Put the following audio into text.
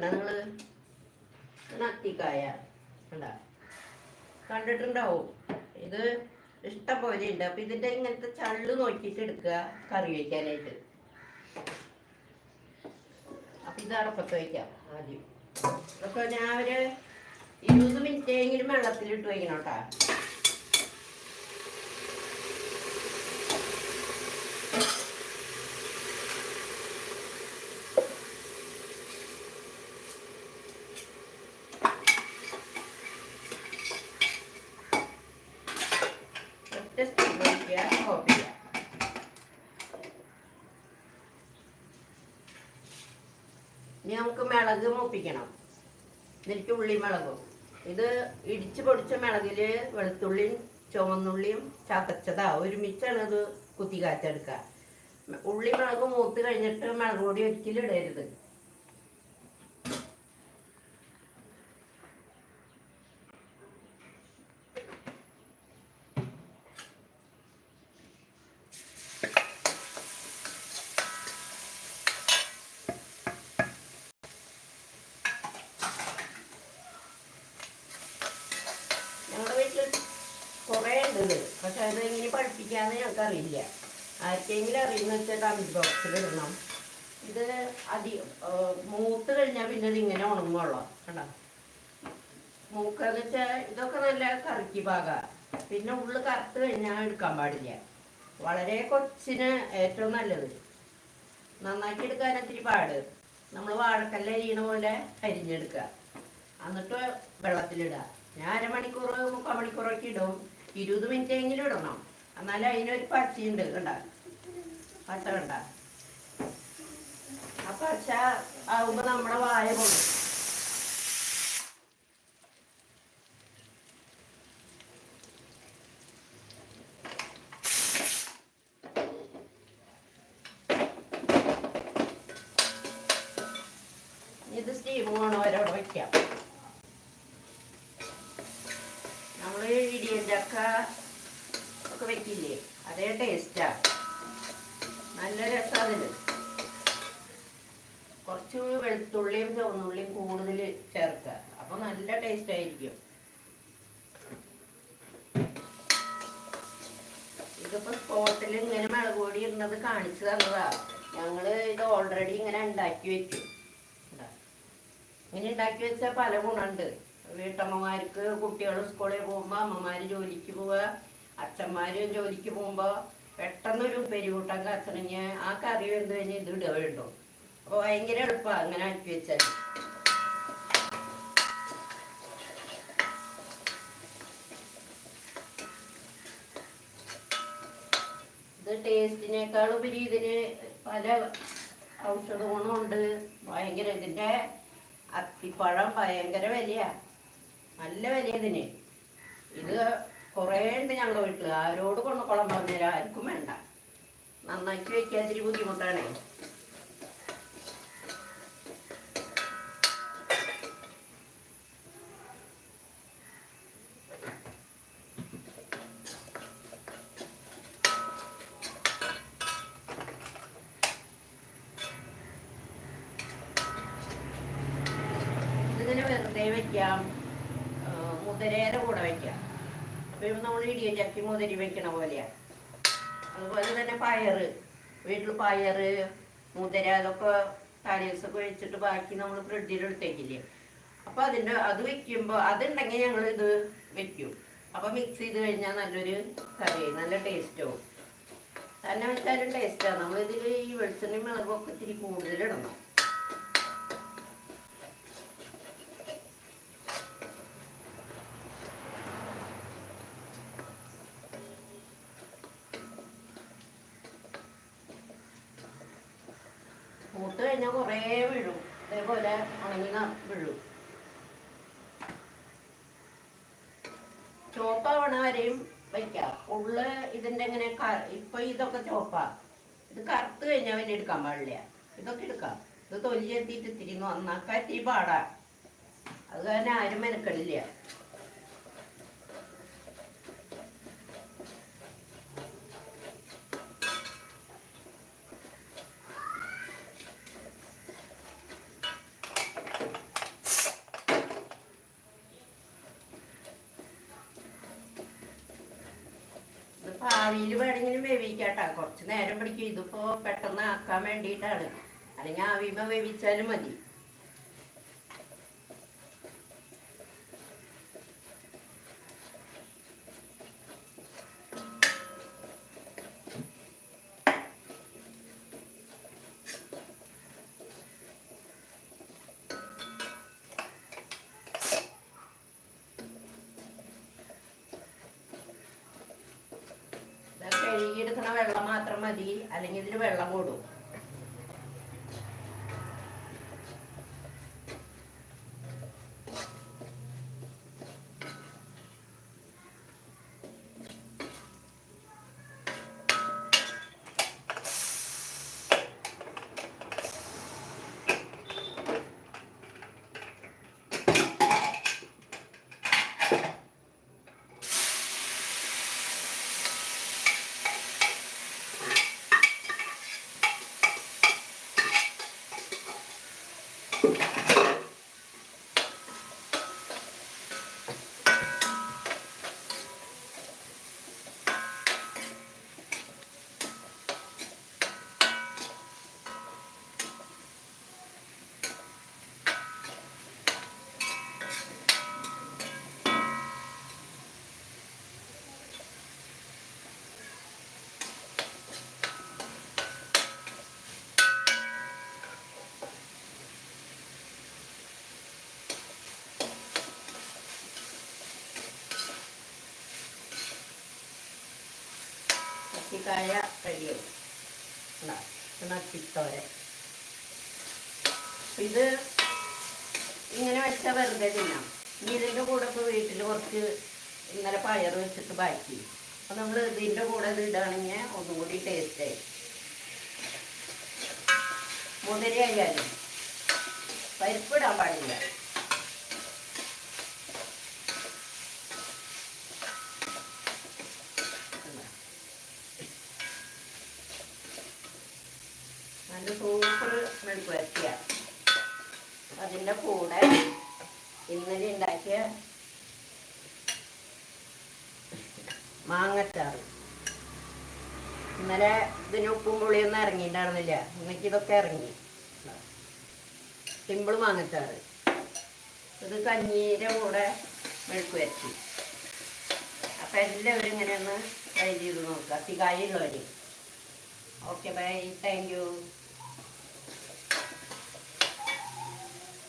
കണ്ട നിങ്ങൾ? നത്തിക്കായ കണ്ട? കണ്ടിട്ടുണ്ടാവും. ഇത് ഇഷ്ടം പോലെ ഉണ്ട്. അപ്പൊ ഇതിന്റെ ഇങ്ങനത്തെ ചള്ളു നോക്കിയിട്ട് എടുക്കുക കറി വയ്ക്കാനായിട്ട്. അപ്പൊ ഇത് അടപ്പത്ത് വയ്ക്കാം ആദ്യം. അപ്പൊ ഞാൻ ഒരു ഇരുപത് മിനിറ്റ് എങ്കിലും വെള്ളത്തിലിട്ട് വയ്ക്കണം കേട്ടാ. മിളക് മൂപ്പിക്കണം. എന്നിട്ട് ഉള്ളി മിളകും ഇത് ഇടിച്ച് പൊടിച്ച മിളകിൽ വെളുത്തുള്ളിയും ചുവന്നുള്ളിയും ചതച്ചതാ. ഒരുമിച്ചാണ് ഇത് കുത്തി കാച്ചെടുക്കുക. ഉള്ളി മിളക് മൂത്ത് കഴിഞ്ഞിട്ട് മിളക് പൊടി ഒരിക്കലും ഇടരുത് ഞങ്ങളുടെ വീട്ടിൽ ഉണ്ട് പക്ഷെ അത് എങ്ങനെ ഞങ്ങൾക്ക് അറിയില്ല ആർക്കെങ്കിലും അറിയുന്ന വെച്ചാൽ കമന്റ് ബോക്സിൽ ഇടണം. ഇത് അതി മൂത്ത് കഴിഞ്ഞാൽ പിന്നെ ഇത് ഇങ്ങനെ ഉണങ്ങുള്ളൂ. കണ്ടോ? മൂക്കെന്ന് വെച്ചാൽ ഇതൊക്കെ നല്ല കറുക്കി പാക. പിന്നെ ഉള്ളു കറുത്ത് കഴിഞ്ഞാൽ എടുക്കാൻ പാടില്ല. വളരെ കൊച്ചിന് ഏറ്റവും നല്ലത്. നന്നാക്കി എടുക്കാൻ ഇത്തിരി പാട്. നമ്മൾ വാഴക്കല്ല അരിയണ പോലെ അരിഞ്ഞെടുക്കുക. എന്നിട്ട് വെള്ളത്തിലിടുക. ഞാൻ അരമണിക്കൂർ മുക്കാൽ മണിക്കൂറൊക്കെ ഇടും. ഇരുപത് മിനിറ്റ് എങ്കിലും ഇടണം. എന്നാലും അതിനൊരു പച്ചയുണ്ട് കണ്ട? പച്ച കണ്ട? ആ പച്ച ആവുമ്പോ നമ്മുടെ വായ പോകും ഇത് സ്റ്റീം അവരോട് വയ്ക്കാം നമ്മൾ ഇടിയൻ ചക്ക ഒക്കെ വെക്കില്ലേ? അതേ ടേസ്റ്റാ നല്ല രസമാണ് കുറച്ച് വെളുത്തുള്ളിയും ചുവന്നുള്ളിയും കൂടുതൽ ചേർക്കുക. അപ്പൊ നല്ല ടേസ്റ്റ് ആയിരിക്കും. ഇതിപ്പോ സ്പോട്ടിൽ ഇങ്ങനെ മുളക് ഇരുന്നത് കാണിച്ചു തന്നതാ. ഞങ്ങൾ ഇത് ഓൾറെഡി ഇങ്ങനെ ഉണ്ടാക്കി വെച്ചു. ഇങ്ങനെ ഉണ്ടാക്കി വെച്ചാൽ പല ഗുണമുണ്ട്. വീട്ടമ്മമാർക്ക് കുട്ടികൾ സ്കൂളിൽ പോകുമ്പോൾ അമ്മമാർ ജോലിക്ക് പോവുക അച്ഛന്മാരും ജോലിക്ക് പോകുമ്പോൾ പെട്ടെന്നൊരു പെരുകൂട്ടം കത്തണെങ്കിൽ ആ കറി വെന്ത് കഴിഞ്ഞ് ഇത് ഇടുക വേണ്ടു. അപ്പോൾ ഭയങ്കര എളുപ്പമാണ് അങ്ങനെ ആക്കി വെച്ചാൽ ഇത് ടേസ്റ്റിനേക്കാൾ ഉപരി ഇതിന് പല ഔഷധ ഗുണമുണ്ട് ഭയങ്കര ഇതിന്റെ അത്തിപ്പഴം ഭയങ്കര വിലയാ. നല്ല വില ഇതിന് ഇത് കുറേ ഉണ്ട് ഞങ്ങളുടെ വീട്ടിൽ ആരോട് കൊണ്ടുകൊള്ളാൻ പറഞ്ഞുതരാം ആർക്കും വേണ്ട. നന്നാക്കി വെക്കാൻ ഇത്തിരി ബുദ്ധിമുട്ടാണേ. ഇതിങ്ങനെ വെറുതെ മുതിരയുടെ കൂടെ വെക്കാം അപ്പൊ നമ്മൾ ഇടിയ ചക്കി മുതിരി വെക്കണ പോലെയാണ് അതുപോലെ തന്നെ പയറ് വീട്ടിൽ പയറ് മുതിര അതൊക്കെ തലേദിവസമൊക്കെ വെച്ചിട്ട് ബാക്കി നമ്മൾ ഫ്രിഡ്ജിൽ എടുത്തേക്കില്ലേ അപ്പൊ അതിന്റെ അത് വെക്കുമ്പോൾ അതുണ്ടെങ്കിൽ ഞങ്ങൾ ഇത് വെക്കും. അപ്പൊ മിക്സ് ചെയ്ത് കഴിഞ്ഞാൽ നല്ലൊരു കറി നല്ല ടേസ്റ്റാവും തന്നെ വെച്ചാലും ടേസ്റ്റാണ് നമ്മളിതിൽ ഈ വെളിച്ചെണ്ണയും മുളകൊക്കെ ഇത്തിരി കൂടുതലിടണം മൂത്ത് കഴിഞ്ഞാൽ കുറേ വീഴും അതേപോലെ അണങ്ങുന്ന വീഴും ചോപ്പാവണ വരെയും വയ്ക്കാം. ഉള്ള ഇതിന്റെ ഇങ്ങനെ ഇപ്പൊ ഇതൊക്കെ ചോപ്പാ ഇത് കറുത്ത് കഴിഞ്ഞാൽ പിന്നെ എടുക്കാൻ പാടില്ല. ഇതൊക്കെ എടുക്കാം. ഇത് തൊലി എത്തിയിട്ട് ഇത്തിരി നന്നാക്കാൻ ഇത്തിരി പാടാ. അത് കാരണം ആരും മെനക്കെടില്ല. ആവിയിൽ വേണമെങ്കിലും വേവിക്കാട്ടാ. കുറച്ച് നേരം പിടിക്കും. ഇതിപ്പോ പെട്ടെന്ന് ആക്കാൻ വേണ്ടിയിട്ടാണ്. അല്ലെങ്കിൽ അവിമ വേവിച്ചാലും മതി ഇത് കഴുകിയെടുക്കണ വെള്ളം മാത്രം മതി അല്ലെങ്കിൽ ഇതിൽ വെള്ളം കൂടും. പച്ചക്കായ കഴിയും നട്ടിത്തോരെ ഇത് ഇങ്ങനെ വെച്ചാൽ വെറുതെ തിന്നാം. ഇനി ഇതിന്റെ കൂടെ ഇപ്പോൾ വീട്ടിൽ കുറച്ച് ഇന്നലെ പയർ വെച്ചിട്ട് ബാക്കി. അപ്പോൾ നമ്മൾ ഇതിന്റെ കൂടെ ഇത് ഇടുകയാണെങ്കിൽ ഒന്നും കൂടി ടേസ്റ്റ് ആയി. മുതിരി ആയാലും പരിപ്പിടാൻ പാടില്ല കണ്ടോ? നല്ല സൂപ്പർ മെഴുക്ക് വരട്ടിയ അതിന്റെ കൂടെ ഇന്നലെ ഉണ്ടാക്കിയ മാങ്ങച്ചാറ്. ഇന്നലെ ഇതിന് ഉപ്പും പുളിയൊന്നും ഇറങ്ങിയിട്ടുണ്ടായിരുന്നില്ല. ഇന്നേക്ക് ഇതൊക്കെ ഇറങ്ങി. സിമ്പിൾ മാങ്ങച്ചാറ്. ഇത് കഞ്ഞീന്റെ കൂടെ മെഴുക്ക് വരട്ടി. അപ്പം എല്ലാവരും ഇങ്ങനെ ഒന്ന് ട്രൈ ചെയ്ത് നോക്കുക തികായുള്ളവർ ഓക്കെ ബൈ താങ്ക് യു